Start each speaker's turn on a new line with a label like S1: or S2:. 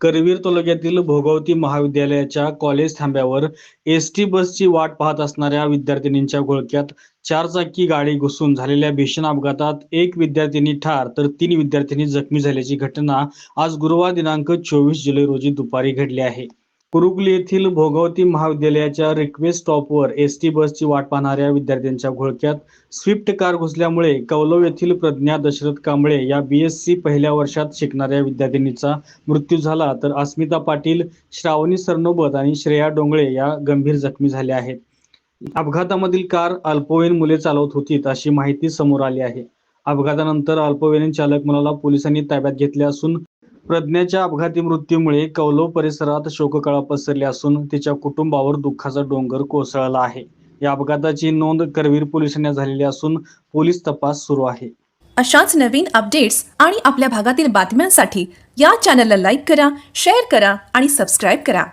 S1: करवीर तालुक्यातील भोगावती महाविद्यालयाच्या college थांब्यावर S T बसची वाट पाहत असणाऱ्या विद्यार्थिनींच्या घोळक्यात चारचाकी गाडी घुसून झालेल्या भीषण अपघातात एक विद्यार्थिनी ठार तर तीन विद्यार्थिनी जखमी झाल्याची घटना आज गुरुवार दिनांक चोवीस जुलै रोजी दुपारी घडली आहे. कुरुगली येथील भोगावती महाविद्यालयाच्या रिक्वेस्ट स्टॉपवर एस टी बसची वाट पाहणाऱ्या विद्यार्थ्यांच्या घोळक्यात स्विफ्ट कार घुसल्यामुळे कौलव येथील प्रज्ञा दशरथ कांबळे या बी एस सी पहिल्या वर्षात शिकणाऱ्या विद्यार्थिनीचा मृत्यू झाला. तर अस्मिता पाटील श्रावणी सरनोबत आणि श्रेया डोंगळे या गंभीर जखमी झाल्या आहेत. अपघातामधील कार अल्पवयीन मुले चालवत होती अशी माहिती समोर आली आहे. अपघातानंतर अल्पवयीन चालक मुलाला पोलिसांनी ताब्यात घेतले असून प्रज्ञाच्या अपघाती मृत्यूमुळे कौलव परिसरात शोककळा पसरली असून तिच्या कुटुंबावर दुःखाचा डोंगर कोसळला आहे. या अपघाताची नोंद करवीर पोलिसांनी झालेली असून पोलीस तपास सुरू आहे.
S2: अशाच नवीन अपडेट्स आणि आपल्या भागातील बातम्यांसाठी या चॅनलला लाईक करा शेअर करा आणि सबस्क्राईब करा.